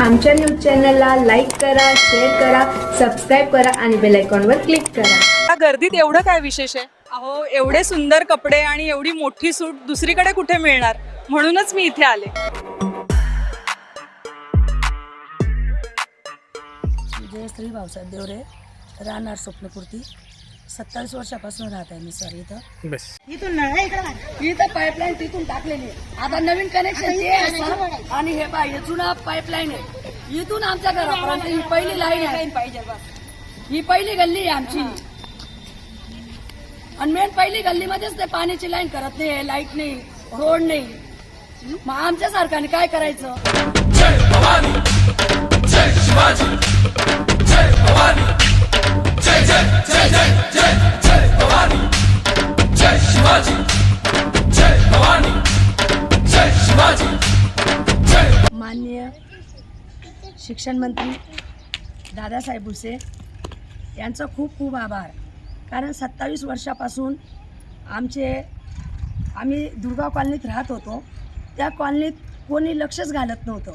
आमच्या न्यूज चॅनलला लाईक करा शेअर करा सबस्क्राईब करा आणि बेल आयकॉनवर क्लिक करा. या गर्दीत एवढं काय विशेष आहे? अहो एवढे सुंदर कपडे आणि एवढी मोठी सूट दुसरीकडे कुठे मिळणार? म्हणूनच मी इथे आले. जयश्री भाऊसाहेब देवरे राहणार स्वप्नपूर्ती. सत्तावीस वर्षापासून राहत आहे मी सर इथं. इथून नळ इथं पाईपलाईन तिथून टाकलेली आहे. आता नवीन कनेक्शन ते आहे सर. आणि हे पा हे जुना पाईपलाईन आहे. इथून आमच्या घरापर्यंत ही पहिली लाईन आहे. ही पहिली गल्ली आहे आमची. आणि मेन पहिली गल्लीमध्येच ते पाण्याची लाईन करत नाही लाइट नाही रोड नाही. मग आमच्या सरकारने काय करायचं? माननीय शिक्षण मंत्री दादासाहेब भुसे यांचा खूप खूप आभार. कारण सत्तावीस वर्षापासून आमचे आम्ही दुर्गाव कॉलनीत राहत होतो. त्या कॉलनीत कोणी लक्षच घालत नव्हतं.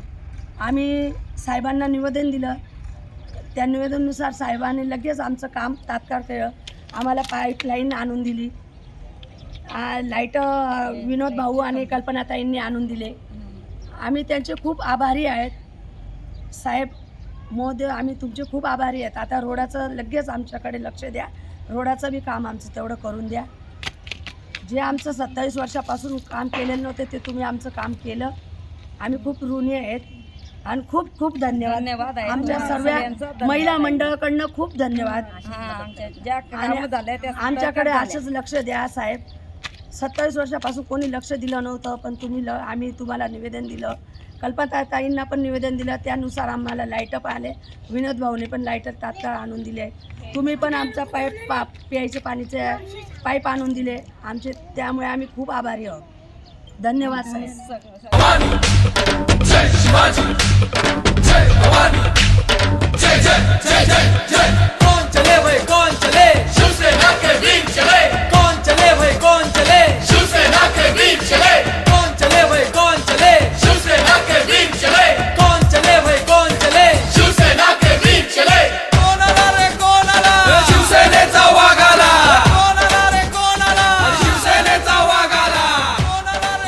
आम्ही साहेबांना निवेदन दिलं त्या निवेदनानुसार साहेबांनी लगेच आमचं काम तात्काळ केलं. आम्हाला पाईपलाईन आणून दिली. लाइट विनोद भाऊ आणि कल्पनाताईंनी आणून दिले. आम्ही त्यांचे खूप आभारी आहेत. साहेब मोदे आम्ही तुमचे खूप आभारी आहेत. आता रोडाचं लगेच आमच्याकडे लक्ष द्या. रोडाचं बी काम आमचं तेवढं करून द्या. जे आमचं सत्तावीस वर्षापासून काम केलेलं नव्हतं ते तुम्ही आमचं काम केलं. आम्ही खूप ऋणी आहेत. आणि खूप खूप धन्यवाद. धन्यवाद आहे. आमच्या सर्व सगळ्यांचं महिला. मंडळाकडनं खूप धन्यवाद. हा, आमच्या ज्या आणि कामं झाल्या त्या सगळ्या आमच्याकडे झाल्या. असंच लक्ष द्या साहेब. सत्तावीस वर्षापासून कोणी लक्ष दिलं नव्हतं पण तुम्ही ल आम्ही तुम्हाला निवेदन दिलं. कल्पना ताईंना पण निवेदन दिलं. त्यानुसार आम्हाला लाईटअप आले. विनोद भाऊने पण लाईटर तात्काळ आणून दिले. तुम्ही पण आमचा पाईप पा प्यायचे पाणीचे पाईप आणून दिले. आमचे त्यामुळे आम्ही खूप आभारी आहोत. धन्यवाद साहेब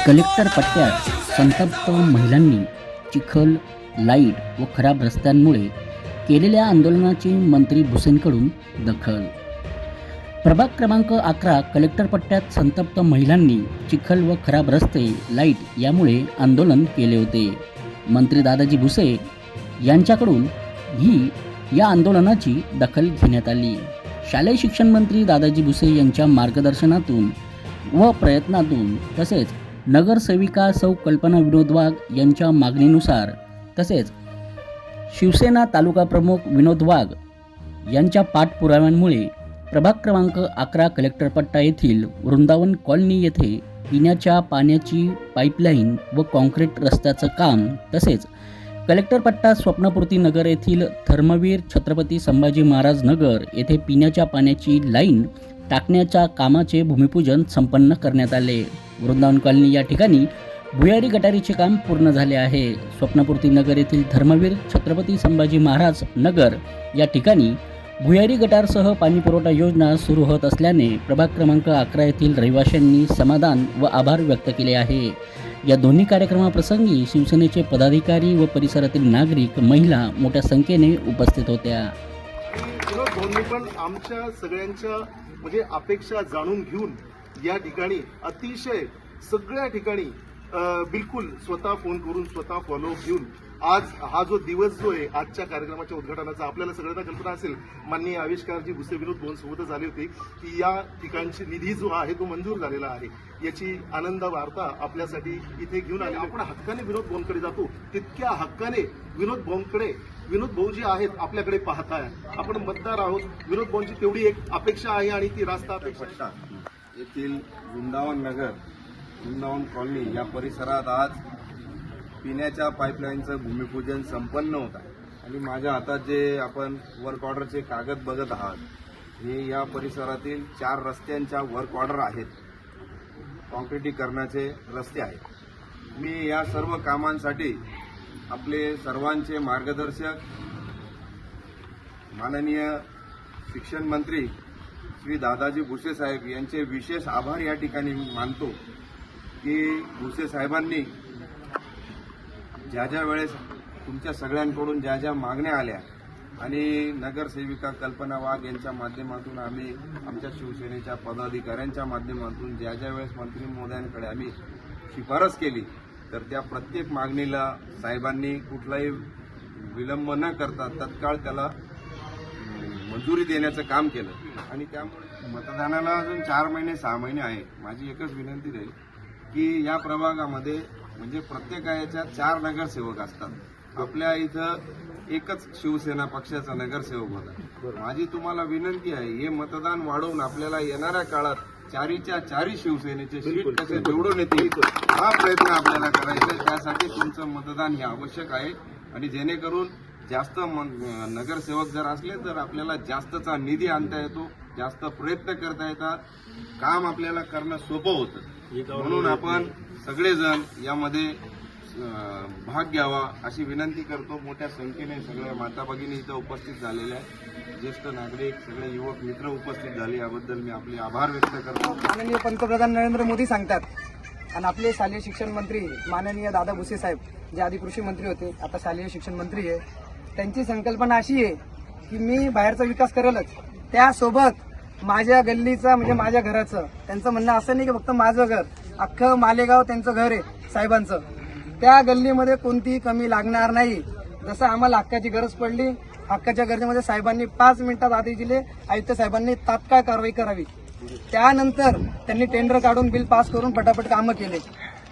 कलेक्टर पट्ट्यात संतप्त महिलांनी चिखल लाइट व खराब रस्त्यांमुळे केलेल्या आंदोलनाची मंत्री भुसेंकडून दखल. प्रभाग क्रमांक अकरा कलेक्टर पट्ट्यात संतप्त महिलांनी चिखल व खराब रस्ते लाइट यामुळे आंदोलन केले होते. मंत्री दादाजी भुसे यांच्याकडून ही या आंदोलनाची दखल घेण्यात आली. शालेय शिक्षण मंत्री दादाजी भुसे यांच्या मार्गदर्शनातून व प्रयत्नातून तसेच नगरसेविका सौ कल्पना विनोद वाघ यांच्या मागणीनुसार तसेच शिवसेना तालुका प्रमुख विनोद वाघ यांच्या पाठपुराव्यांमुळे प्रभाग क्रमांक अकरा कलेक्टरपट्टा येथील वृंदावन कॉलनी येथे पिण्याच्या पाण्याची पाईपलाईन व कॉन्क्रीट रस्त्याचं काम तसेच कलेक्टरपट्टा स्वप्नपूर्ती नगर येथील धर्मवीर छत्रपती संभाजी महाराज नगर येथे पिण्याच्या पाण्याची लाईन टाकण्याच्या कामाचे भूमिपूजन संपन्न करण्यात आले. वृंदावन कॉलनी या ठिकाणी भुयारी गटारीचे काम पूर्ण झाले आहे. स्वप्नपूर्ती नगर येथील धर्मवीर छत्रपती संभाजी महाराज नगर या ठिकाणी भुयारी गटारसह पाणीपुरवठा योजना सुरू होत असल्याने प्रभाग क्रमांक अकरा येथील रहिवाशांनी समाधान व आभार व्यक्त केले आहे. या दोन्ही कार्यक्रमाप्रसंगी शिवसेनेचे पदाधिकारी व परिसरातील नागरिक महिला मोठ्या संख्येने उपस्थित होत्या. दोन्ही पण आमच्या सगळ्यांच्या म्हणजे अपेक्षा जाणून घेऊन या ठिकाणी अतिशय सगळ्या ठिकाणी बिलकुल स्वतः फोन करून स्वतः फॉलोअप घेऊन आज हा जो दिवस जो आहे आजच्या कार्यक्रमाच्या उद्घाटनाचा आपल्याला सगळ्यांना कल्पना असेल. माननीय आविष्कारजी भुसे विनोद दोन सोबतच आले होते की या ठिकाणची निधी जो आहे तो मंजूर झालेला आहे. याची आनंद वार्ता आपल्यासाठी इथे घेऊन आली आपण हक्काने विनोद भाऊंकडे जातो तितक्या हक्काने विनोद भाऊंकडे विनोद भाऊ जे आहेत आपल्याकडे पाहताय. आपण मतदार आहोत. विनोद भाऊंची तेवढी एक अपेक्षा आहे आणि ती रास्ता अपेक्षा येथील वृंदावन नगर वृंदावन कॉलनी या परिसरात आज पिण्याच्या पाईपलाईनचं भूमिपूजन संपन्न होत आहे. आणि माझ्या हातात जे आपण वर्क ऑर्डरचे कागद बघत आहात हे या परिसरातील चार रस्त्यांच्या वर्क ऑर्डर आहेत. कॉन्क्रिटीकरणाचे रस्ते आहेत. मी या सर्व कामांसाठी आपले सर्वांचे मार्गदर्शक माननीय शिक्षण मंत्री श्री दादाजी भुसे साहेब यांचे विशेष आभार या ठिकाणी मानतो की भुसे साहेबांनी ज्या ज्या वेळेस तुमच्या सगळ्यांकडून ज्या ज्या मागण्या आल्या आणि नगरसेविका कल्पना वाघ यांच्या माध्यमातून आम्ही आमच्या शिवसेनेच्या पदाधिकाऱ्यांच्या माध्यमातून ज्या ज्या वेळेस मंत्री महोदयांकडे आम्ही शिफारस केली तर त्या प्रत्येक मागणीला साहेबांनी कुठलाही विलंब न करता तत्काळ त्याला मंजुरी देण्याचं काम केलं. आणि त्यामुळे मतदानाला अजून चार महिने सहा महिने आहे माझी एकच विनंती राहील की या प्रभागामध्ये म्हणजे प्रत्येक याच्यात चार नगरसेवक असतात. आपल्या इथं एकच शिवसेना पक्षाचा नगरसेवक होता. माझी तुम्हाला विनंती आहे हे मतदान वाढवून आपल्याला येणाऱ्या काळात चारीच्या चारी शिवसेनेचे सीट कसे निवडून येतील हा प्रयत्न आपल्याला करायचा आहे. त्यासाठी तुमचं मतदान हे आवश्यक आहे. आणि जेणेकरून जास्त नगरसेवक जर असले तर आपल्याला जास्तचा निधी आणता येतो जास्त प्रयत्न करता येतात. काम आपल्याला करणं सोपं होतं. म्हणून आपण सगळेजण यामध्ये भाग घ्यावा अशी विनंती करतो. मोठ्या संख्येने सगळ्या माता भगिनी इथं उपस्थित झालेल्या आहेत. ज्येष्ठ नागरिक सगळे युवक मित्र उपस्थित झाले. याबद्दल मी आपले आभार व्यक्त करतो. माननीय पंतप्रधान नरेंद्र मोदी सांगतात आणि आपले शालेय शिक्षण मंत्री माननीय दादा भुसे साहेब जे आधी कृषी मंत्री होते आता शालेय शिक्षण मंत्री आहे. त्यांची संकल्पना अशी आहे की मी बाहेरचा विकास करेलच. त्यासोबत माझ्या गल्लीचा म्हणजे माझ्या घराचं त्यांचं म्हणणं असं नाही की फक्त माझं घर अख्खं मालेगाव त्यांचं घर आहे साहेबांचं. त्या गल्लीमध्ये कोणतीही कमी लागणार नाही. जसं आम्हाला हक्काची गरज पडली हक्काच्या गरजेमध्ये साहेबांनी पाच मिनिटात आदेश दिले आयुक्त साहेबांनी तात्काळ कारवाई करावी. त्यानंतर त्यांनी टेंडर काढून बिल पास करून पटापट कामं केले.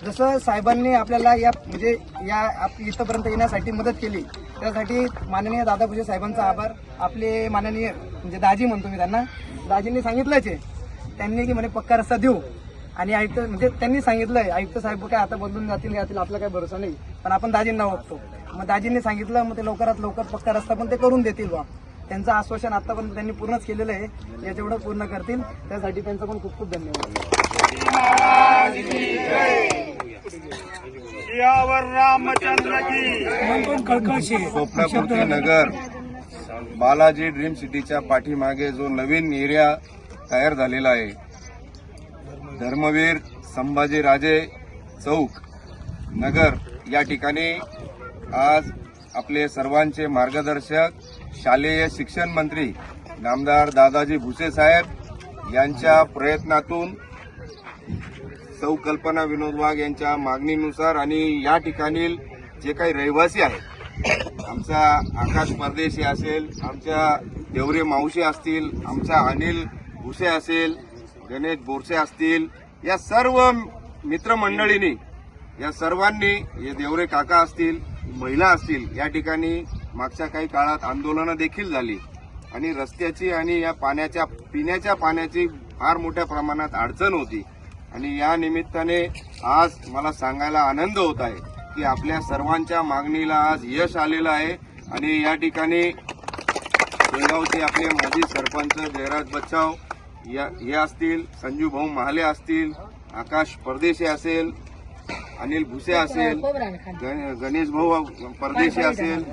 जसं साहेबांनी आपल्याला या म्हणजे या आप- इथंपर्यंत येण्यासाठी मदत केली त्यासाठी माननीय दादा भुजे साहेबांचा आभार. आपले माननीय म्हणजे दाजी म्हणतो मी त्यांना दाजींनी सांगितलंच आहे. त्यांनी की म्हणे पक्का रस्ता देऊ. आणि आयुक्त म्हणजे त्यांनी सांगितलंय आयुक्त साहेब काय आता बदलून जातील जातील आपला काही भरोसा नाही. पण आपण दाजींना ओळखतो. मग दाजींनी सांगितलं मग ते लवकरात लवकर पक्का रस्ता पण ते करून देतील बा त्यांचं आश्वासन आतापर्यंत त्यांनी पूर्णच केलेलं आहे. याच्यावढं पूर्ण करतील. त्यासाठी त्यांचं पण खूप खूप धन्यवाद. स्वप्नपूर्ती नगर बालाजी ड्रीम सिटीच्या पाठीमागे जो नवीन एरिया तयार झालेला आहे. धर्मवीर संभाजी राजे चौक नगर या ठिकाणी आज आपले सर्वांचे मार्गदर्शक शालेय शिक्षण मंत्री नामदार दादाजी भुसे साहेब यांच्या प्रयत्नातून सौ कल्पना विनोद वाघ यांच्या मागणीनुसार आणि या ठिकाणी जे काही रहिवासी आहेत आमचा आकाश परदेशी असेल आमच्या देवरे मावशी असतील आमचा अनिल भुसे असेल गणेश बोरसे असतील या सर्व मित्रमंडळींनी या सर्वांनी हे देवरे काका असतील महिला असतील या ठिकाणी मागच्या काही काळात आंदोलनं देखील झाली. आणि रस्त्याची आणि या पाण्याच्या पिण्याच्या पाण्याची फार मोठ्या प्रमाणात अडचण होती. आणि या निमित्ताने आज मला सांगायला आनंद होत आहे. की आपल्या सर्वांच्या मागणीला आज यश आलेलं आहे. आणि या ठिकाणी शेगावचे आपले माजी सरपंच जयराज बच्चाव या हे असतील संजू भाऊ महाले असतील आकाश परदेशी असेल अनिल भुसे असेल गण- गणेश भाऊ परदेशी असेल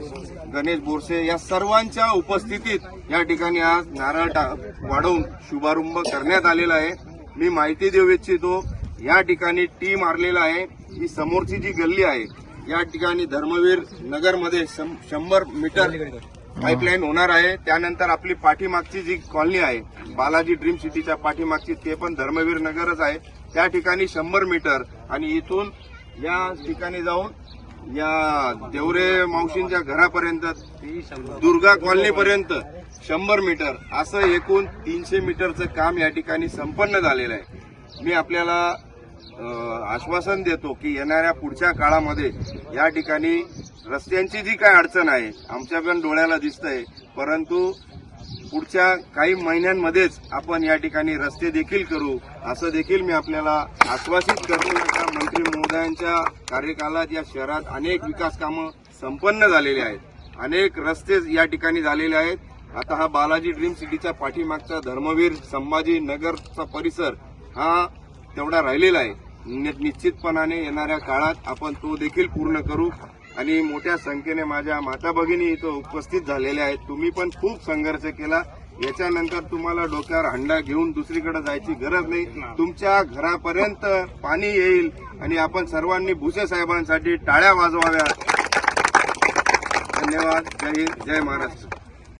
गणेश बोरसे या सर्वांच्या उपस्थितीत या ठिकाणी आज नारळ टा- वाढवून शुभारंभ करण्यात आलेला आहे. मी माहिती देऊ इच्छितो या ठिकाणी टी मारलेला आहे. ही समोरची जी गल्ली आहे या ठिकाणी धर्मवीर नगरमध्ये शं- शंभर मीटर पाईपलाईन होणार आहे. त्यानंतर आपली पाठीमागची जी कॉलनी आहे बालाजी ड्रीम सिटीच्या पाठीमागची ते पण धर्मवीर नगरच आहे. त्या ठिकाणी शंभर मीटर आणि इथून या ठिकाणी जाऊन या देवरे मावशींच्या घरापर्यंत दुर्गा कॉलनीपर्यंत शंभर मीटर असं एकूण तीनशे मीटरचं काम या ठिकाणी संपन्न झालेलं आहे. मी आपल्याला आश्वासन देतो की येणाऱ्या पुढच्या काळामध्ये या ठिकाणी रस्त्यांची जी काय अडचण आहे आमच्या पण डोळ्याला दिसतंय परंतु पुढच्या काही महिन्यांमध्येच आपण या ठिकाणी रस्ते देखील करू असं देखील मी आपल्याला आश्वासित करतो. या मंत्री महोदयांच्या कार्यकालात या शहरात अनेक विकास कामं संपन्न झालेली आहेत. अनेक रस्ते या ठिकाणी झालेले आहेत. आता हा बालाजी ड्रीम सिटीच्या पाठीमागचा धर्मवीर संभाजी नगरचा परिसर हा तेवढा राहिलेला आहे. निश्चितपणाने येणाऱ्या काळात आपण तो देखील पूर्ण करू. आणि मोठ्या संख्येने माझ्या माता भगिनी इथं उपस्थित झालेल्या आहेत. तुम्ही पण खूप संघर्ष केला. याच्यानंतर तुम्हाला डोक्यावर हंडा घेऊन दुसरीकडे जायची गरज नाही. तुमच्या घरापर्यंत पाणी येईल. आणि आपण सर्वांनी भुसे साहेबांसाठी टाळ्या वाजवाव्या. धन्यवाद. जय हिंद. जय महाराष्ट्र.